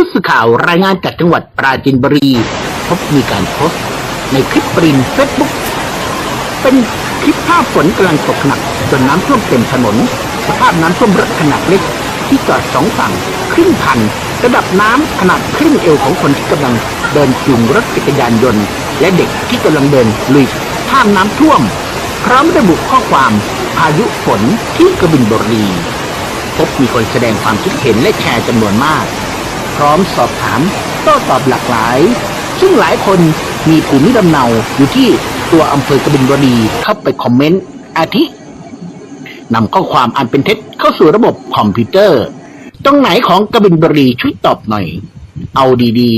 ผู้สื่อข่าวรายงานจากจังหวัดปราจีนบุรี พบมีการโพสต์ในคลิปปรินเฟซบุ๊กเป็นคลิปภาพฝนกำลังตกหนักจนน้ำท่วมเต็มถนน สภาพน้ำท่วมรถขนาดเล็ก ที่จอดสองฝั่งครึ่งคัน ระดับน้ำขนาดครึ่งเอวของคนที่กำลังเดินจูงรถจักรยานยนต์ และเด็กที่กำลังเดินลุยข้ามน้ำท่วม พร้อมระบุข้อความพายุฝนที่กระบินบุรีพบมีคนแสดงความคิดเห็นและแชร์จำนวนมาก พร้อมสอบถามโต้ตอบหลากหลาย ซึ่งหลายคนมีภูมิลำเนาอยู่ที่ตัวอำเภอกบินบุรีเข้าไปคอมเมนต์อาทินำข้อความอันเป็นเท็จเข้าสู่ระบบคอมพิวเตอร์ ตรงไหนของกบินบุรีช่วยตอบหน่อย เอาดี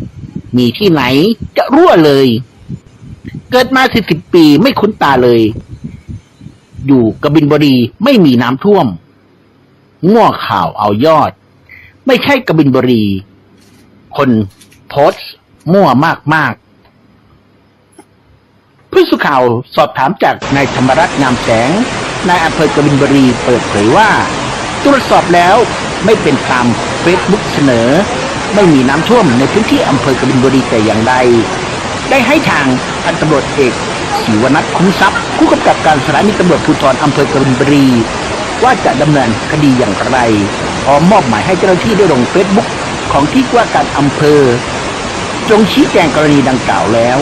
ๆ มีที่ไหนจะรั่วเลย เกิดมาสิบสิบปีไม่คุ้นตาเลย อยู่กบินบุรีไม่มีน้ำท่วมง่วข่าวเอายอด ไม่ใช่กบินบุรี คนโพสต์มั่วมากมาก ๆ ผู้สื่อข่าวสอบถามจากนายธรรมรัตน์งามแสงนายอำเภอกบินบุรีเปิดเผยว่า ตรวจสอบแล้วไม่เป็นตามเฟซบุ๊กเสนอ ไม่มีน้ำท่วมในพื้นที่อำเภอกบินบุรีแต่อย่างใด ได้ให้ทางพันตำรวจเอกศิวนัทคุ้มทรัพย์ผู้กำกับการสถานีตำรวจภูธรอำเภอกบินบุรี ว่าจะดำเนินคดีอย่างไร อมมอบหมายให้เจ้าหน้าที่ได้ลงเฟซบุ๊กของที่ว่าการอำเภอ จงชี้แจงกรณีดังกล่าวแล้ว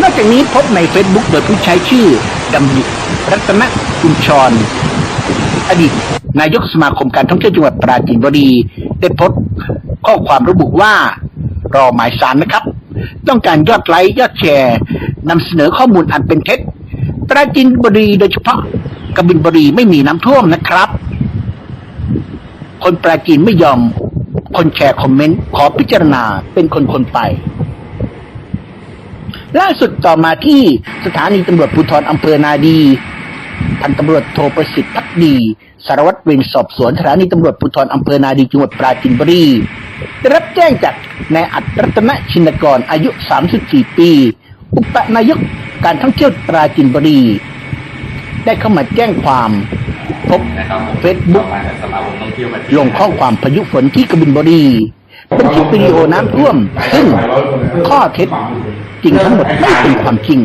นอกจากนี้พบในเฟซบุ๊กโดยผู้ใช้ชื่อดำริรัตนกุญชร อดีตนายกสมาคมการท่องเที่ยวจังหวัดปราจีนบุรี ได้โพสต์ข้อความระบุว่า รอหมายสารนะครับ ต้องการยอดไลค์ยอดแชร์นำเสนอข้อมูลอันเป็นเท็จปราจีนบุรีโดยเฉพาะกบินบุรีไม่มีน้ำท่วมนะครับ คนปราจีนไม่ยอม คนแชร์คอมเมนต์ขอพิจารณาเป็นคนคนไป ล่าสุดต่อมาที่สถานีตำรวจภูธรอำเภอนาดีพันตำรวจโทประสิทธิ์พักดี สารวัตรเวรสอบสวนสถานีตำรวจภูธรอำเภอนาดีจังหวัดปราจีนบุรีได้รับแจ้งจากนายอัดรัตนชินกรอายุ 34 ปี อุปนายกการท่องเที่ยวปราจีนบุรี ได้เข้ามาแจ้งความ พบนะครับผมเฟซบุ๊กมาจากสมาคมท่องเที่ยวประเทศลงข้อความพายุฝนที่กบินบุรีเป็นคลิปวิดีโอน้ำท่วม ซึ่งข้อเท็จจริงทั้งหมดไม่เป็นความจริง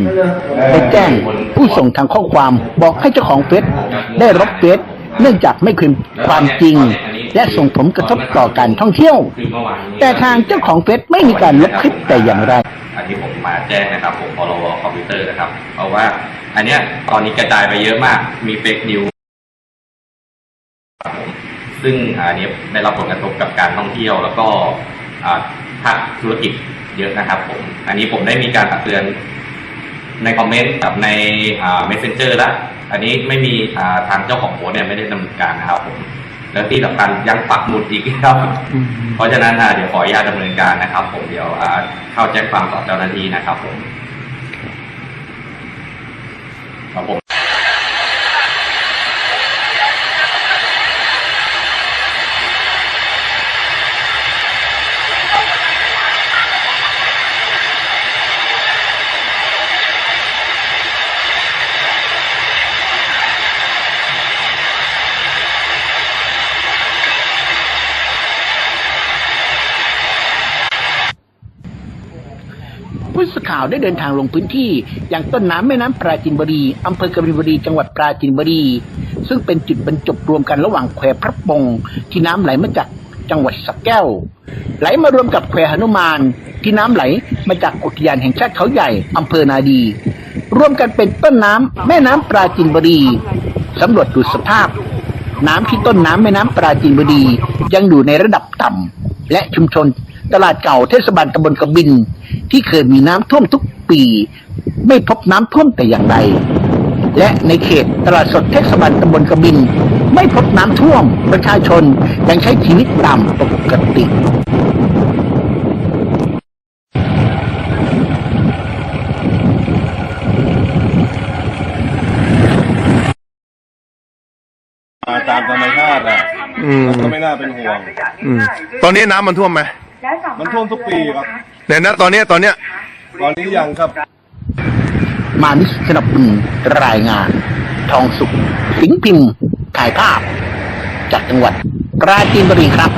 ได้แจ้งผู้ส่งทางข้อความบอกให้เจ้าของเฟซได้ลบเฟซเนื่องจากไม่เป็นความจริง และส่งผลกระทบต่อการท่องเที่ยวคือเมื่อวานนี้แต่ทางเจ้าของเฟซไม่มีการลบคลิปแต่อย่างไร อันนี้ผมมาแจ้งนะครับ ผมพรบคอมพิวเตอร์นะครับ เพราะว่า อันเนี้ยตอนนี้กระจายไปเยอะมากมีเฟกนิวครับผม ซึ่งอันนี้ได้รับผลกระทบกับการท่องเที่ยว แล้วก็อ่าภาคธุรกิจเยอะนะครับผม อันนี้ผมได้มีการตักเตือนในคอมเมนต์กับในอ่า messenger แล้ว อันนี้ไม่มีอ่าทางเจ้าของโพสต์เนี่ยไม่ได้ดำเนินการนะครับผม แล้วที่สำคัญยังปักหมุดอีกครับ เพราะฉะนั้นอ่าเดี๋ยวขออนุญาตดำเนินการนะครับ ผม เดี๋ยวอ่าเข้าแจ้งความต่อเจ้าหน้าที่นะครับผมครับผม ข่าวได้เดินทางลงพื้นที่ อย่างต้นน้ำแม่น้ำปราจีนบุรีอำเภอกบินบุรีจังหวัดปราจีนบุรี ซึ่งเป็นจุดบรรจบรวมกันระหว่างแควพระปงที่น้ำไหลมาจากจังหวัดสระแก้ว ไหลมารวมกับแควหนุมาน ที่น้ำไหลมาจากอุทยานแห่งชาติเขาใหญ่อำเภอนาดี รวมกันเป็นต้นน้ำแม่น้ำปราจีนบุรีสำรวจดูสภาพ น้ำที่ต้นน้ำแม่น้ำปราจีนบุรียังอยู่ในระดับต่ำและชุมชน ตลาดเก่าเทศบาลตำบลกบิน ที่เคยมีน้ำท่วมทุกปี ไม่พบน้ำท่วมแต่อย่างใดและในเขตตลาดสดเทศบาลตำบลกบิน ไม่พบน้ำท่วมประชาชนยังใช้ชีวิตตามปกติมาตามธรรมชาติอะอืม ก็ไม่น่าเป็นห่วง อืมตอนนี้น้ำมันท่วมไหม มันท่วมทุกปีครับ เนี่ยนะตอนเนี้ยตอนเนี้ย ตอนนี้ยังครับ มานิสสนับสนุนรายงาน ทองสุข สิงห์พิมพ์ถ่ายภาพ จากจังหวัดปราจีนบุรีครับ